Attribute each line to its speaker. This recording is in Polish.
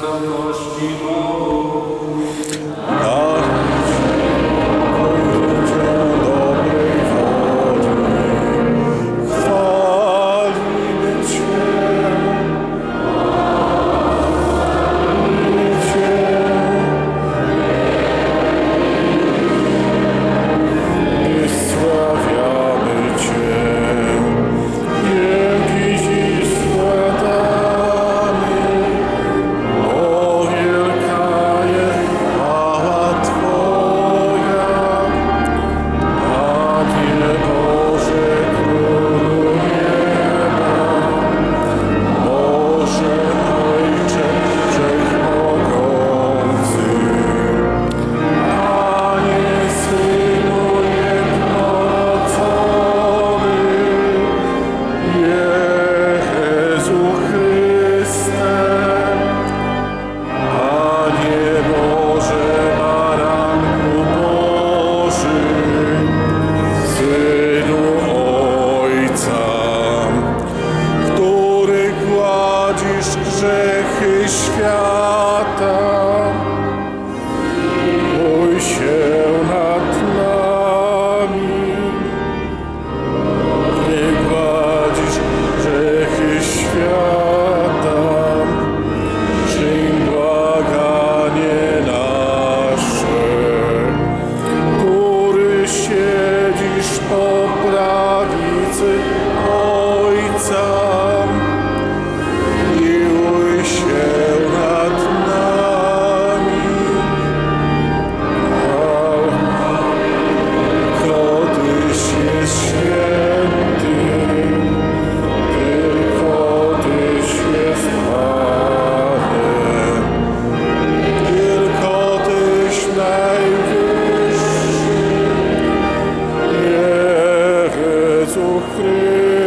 Speaker 1: Святого Співу.
Speaker 2: Grzechy świata, Христос.